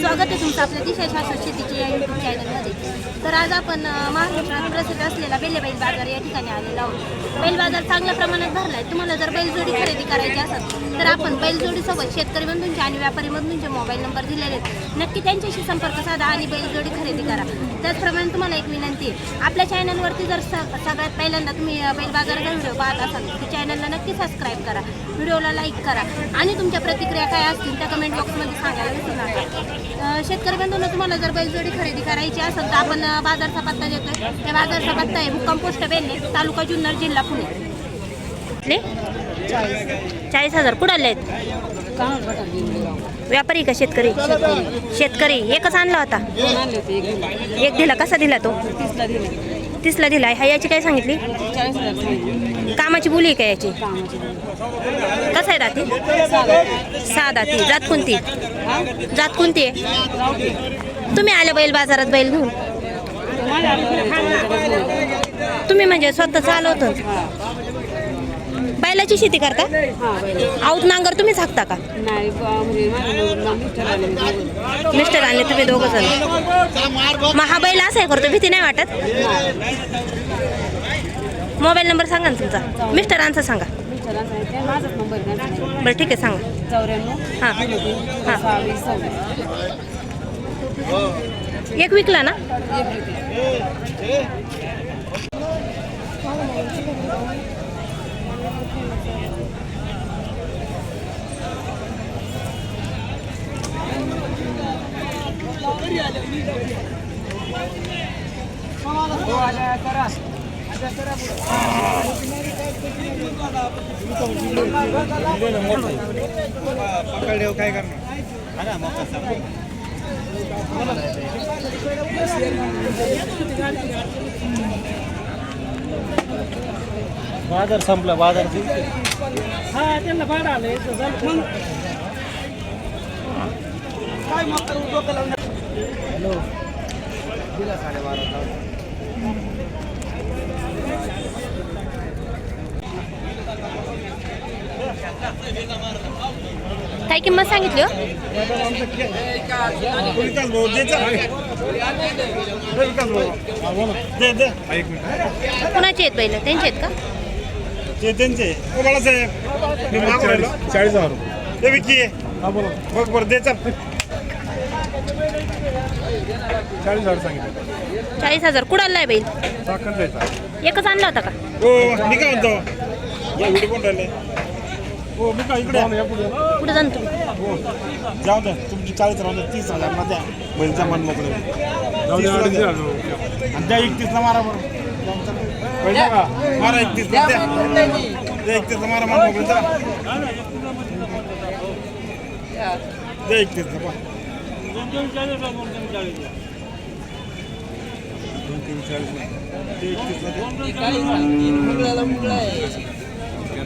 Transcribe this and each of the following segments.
स्वागत आहे तुमचं आपल्या दिशा शाश्वत शेतीच्या या युट्यूब चॅनलमध्ये तर आज आपण महाराष्ट्रात प्रसिद्ध असलेला बेले बैल बाजार या ठिकाणी आलेलो आहोत. बैल बाजार चांगल्या प्रमाणात भरला आहे तुम्हाला जर बैलजोडी खरेदी करायची असेल तर आपण बैलजोडीसोबत शेतकरी बंधूंचे आणि व्यापारी बंधूंचे मोबाईल नंबर दिलेले आहेत. नक्की त्यांच्याशी संपर्क साधा आणि बैलजोडी खरेदी करा. त्याचप्रमाणे तुम्हाला एक विनंती आहे. आपल्या चॅनलवरती जर स सगळ्यात पहिल्यांदा तुम्ही बैल बाजाराचा व्हिडिओ पाहत असाल तर चॅनलला नक्की सबस्क्राईब करा. व्हिडिओला लाईक करा. आणि तुमच्या प्रतिक्रिया काय असतील त्या कमेंट बॉक्समध्ये सांगायला विसरू नका. शेतकरी बंधूंना तुम्हाला जर बैलजोडी खरेदी करायची असेल तर आपण बाजारचा पत्ता देतोय. त्या बाजारचा पत्ता आहे मुक्काम पोस्ट बेल्ले तालुका जुन्नर जिल्हा पुणे. चाळीस हजार. कुठं आले व्यापारी का शेतकरी? शेतकरी. एकच आणला होता. एक दिला. कसा दिला तो? तीसला दिला हा याची काय सांगितली? कामाची बोली आहे का याची? कसं आहे दाती? सहा दाती जात कोणती? जात कोणती आहे? तुम्ही आले बैल बाजारात बैल घेऊन. तुम्ही म्हणजे स्वतः चालवतो? बैलाची शेती करता? आऊत नांगर तुम्हीच हाकता का? मिस्टर आणि तुम्ही दोघं जण. मग हा बैल असा आहे करतो भीती नाही वाटत? मोबाईल नंबर सांगा ना तुमचा. मिस्टरांचा सांगा. बरं ठीक आहे सांगा. चौऱ्याण्णव हां. हां. एक विकला ना? पकडल्यावर काय करणार? बाजार संपला बाजार हा त्यांना भाडं आलंय हॅलो दिला साडेबारा काय किंमत सांगितली हो विकास भाऊ दे चल. दे काय किंमत सांगितली दे कुणाचे आहेत बैल त्यांचे आहेत का? त्यांचे ओ बाळासाहेब मी मागून राहिलो चाळीस हजार. ते विकी हा बोला बघ बरं द्यायचा चाळीस हजार सांगितलं चाळीस हजार कुडाला आहे बैल. चाकण जायचा एकच आणला होता का? हो मी काय म्हणतो? या व्हिडिओ कोण राहिले हो मी काय इकडे या पुढे कुठं जाण तुम्ही. हो. जाऊ दे तुमची चाळीस राहू तीस हजारमध्ये बैलचा मन मोकळे. द्या. आणि त्या एकतीसला मारा बरं. का मारा एकतीसला द्या द्या. एकतीसला मारा मन मोकळे चला द्या एकतीसला पा दोन तीन चाळीस. ते एकतीसला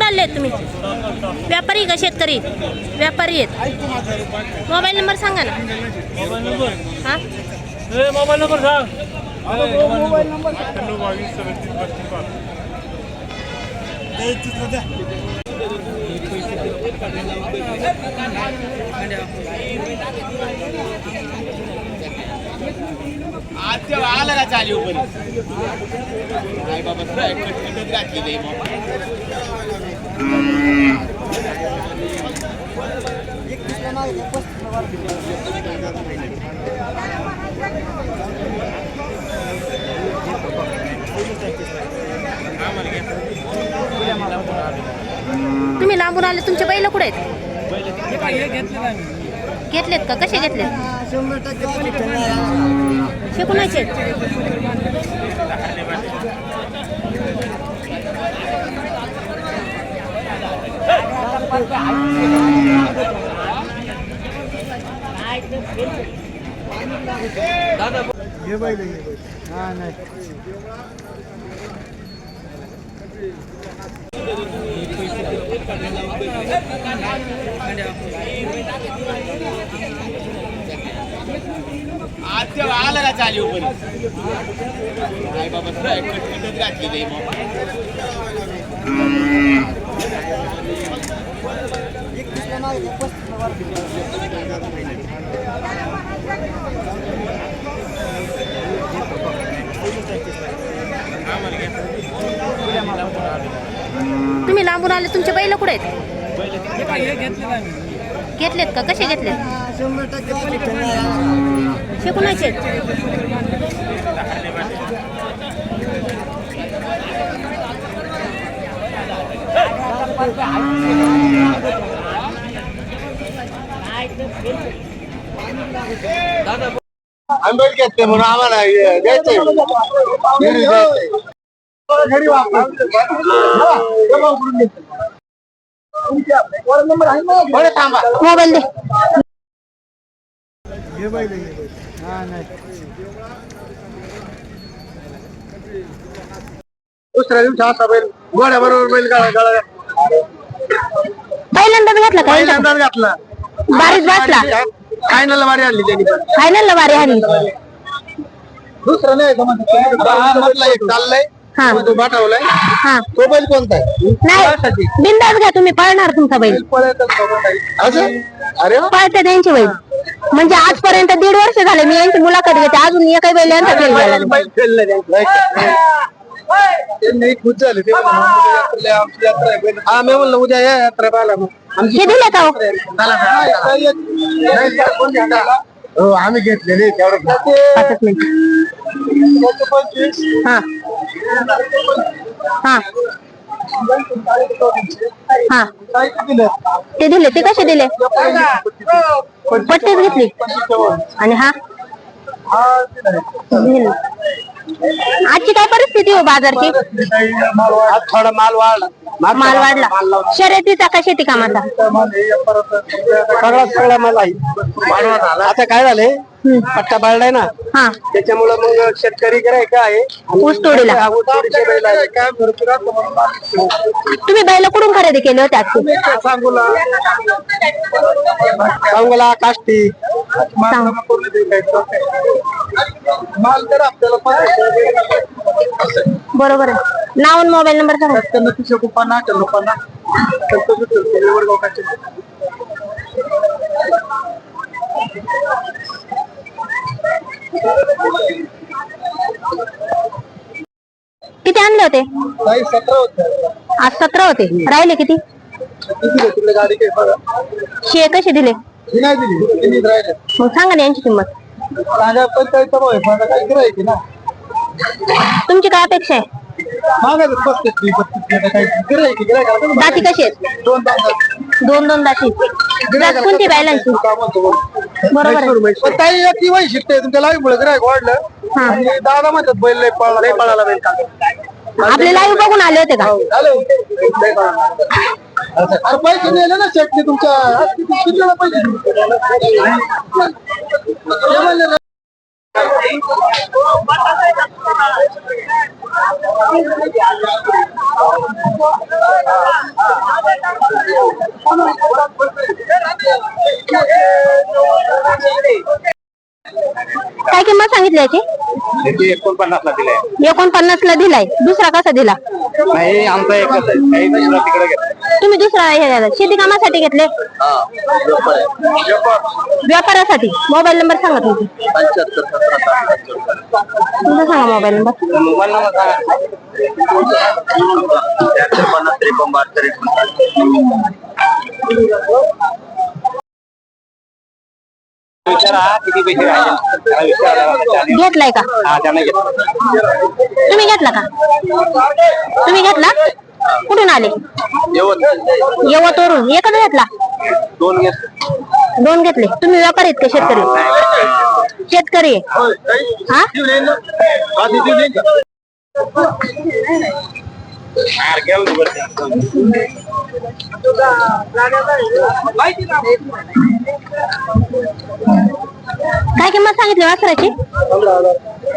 आहेत तुम्ही? व्यापारी का शेतकरी? व्यापारी आहेत. मोबाईल नंबर सांगा ना. हां? मोबाईल नंबर सांग. अठ्ठ्याण्णव बावीस एकतीसला द्या आलं का चालू पण बाबा तुम्ही लांबून आले तुमचे बैल कुठे आहेत? घेतलेत का? कसे घेतलेत? शंभर टक्के हे बैल नाही. तेव्हा आलं का चालू पण काय बाबा कटकटच घातली नाही मग तुम्ही लांबून आले तुमचे बैल कुठे आहेत? घेतलेत का? कसे घेतलेत. हे कुणाचे आहेत आंबेड घेतले म्हणून आम्हाला हे मोबाईल दे दुसऱ्या दिवशी असा बैल गोड्या बरोबर बैल गाळा गाळा पहिल्यांदा घेतला का? पहिल्यांदाच घातला. बारीक बसला? फायनल वारी आणली त्यांनी. पण. फायनल वारी दुसरं नाही का म्हणते? हा मधला एक चाललाय. हा. तो तो पाठवलाय. हा. तो बैल कोणता आहे? नाही बिंदास घ्या तुम्ही पळणार तुमचा बैल. असं अरे वा. पळते त्यांची बैल. म्हणजे आजपर्यंत दीड वर्ष झाले मी यांची मुलाखत घेते. अजून एकही बैल यांचा नाही. खुश झाले ते म्हणले. हा मी उद्या या यात्रा पाहायला मग. आमची हे दिले का हो? चला, चला. नाही, चला, कोण घेतला? हो आम्ही घेतलेले तेवढं. पाचच मिनिट. हा. हा. हा. ते दिले ते कसे दिले? पट्टीच घेतली. आणि हा? आजची काय परिस्थिती हो बाजारची? थोडा माल वाढला. माल वाढला. शर्यतीचा का शेती कामाचा? सगळा सगळा माल आहे आता काय झालंय? पट्टा बाळलाय ना. हा. त्याच्यामुळे मग शेतकरी काय आहे ऊसतोडीला. हा. तुम्ही बैल कुठून खरेदी केले होते आजची सांगोला. सांगोला काष्टी. माल तर आपल्याला. बरोबर आहे. नाव आणि मोबाईल नंबर सांगा. त्यांना तिशे कुपांना अठ्ठ्याण्णव लोकांना किती आणले होते? काही सतरा होत्या आज सतरा होते. राहिले किती? किती तिकडे गाडी काही बघा. शे कसे दिले? नाही दिली त्यांनी राहिले. मग सांगा ना यांची किंमत. पण काही तर भाऊ माझा काही गिरायची ना. तुमची काय अपेक्षा आहे? ती दाती कशी आहेत? दोन तास दोन दोन दाती. जात कोणती बैलांची बरोबर आहे. पण काही एक ती वैशिष्ट्य आहे तुमच्या लाईव्ह मुळे गिरायक वाढलं. हा. आणि दादा म्हणतात बैल लय पळाला लय पळाला बैल का? आपले लाईव्ह बघून आले होते का? पळाला. अरे पैसे दिले ना शेटने तुमच्या आज किती किती वेळा पैसे दिले? ते म्हणले ना, काय किंमत सांगितली याची? त्याची एकोणपन्नासला दिलाय एकोणपन्नास ला दिलाय. दुसरा कसा दिला? नाही आमचा एकच आहे. काही दुसरा तिकडे घेतला तुम्ही दुसरा हे. शेती कामासाठी घेतले? व्यापारासाठी. मोबाईल नंबर सांगा तुमचा. तुमचा सांगा मोबाईल नंबर. मोबाईल नंबर पन्नास त्रेपन्न बहात्तर विचारा किती पैसे राहिले घेतलाय का? हा त्याने घेतला. तुम्ही घेतला का? तुम्ही घेतला? कुठून आले? येवत यवतवरून. एकच घेतला? दोन घेतले. दोन घेतले. तुम्ही व्यापारी आहेत का शेतकरी? शेतकरी. हा? काय किंमत सांगितली वासराची?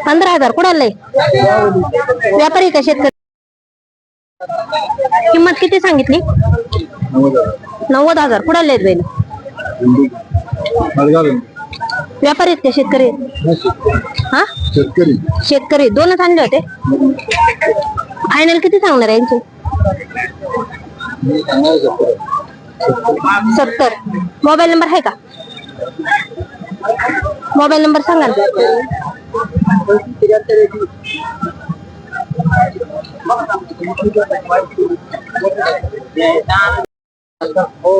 पंधरा हजार. कुणाला? व्यापारी का शेतकरी? किंमत किती सांगितली? नव्वद हजार. कुणाला आहेत बैल? व्यापारी आहेत का शेतकरी आहेत? हा? शेतकरी. शेतकरी दोनच आणले होते. फायनल किती सांगणार आहे यांचे? सत्तर. मोबाईल नंबर आहे का? मोबाईल नंबर सांगा ना. हो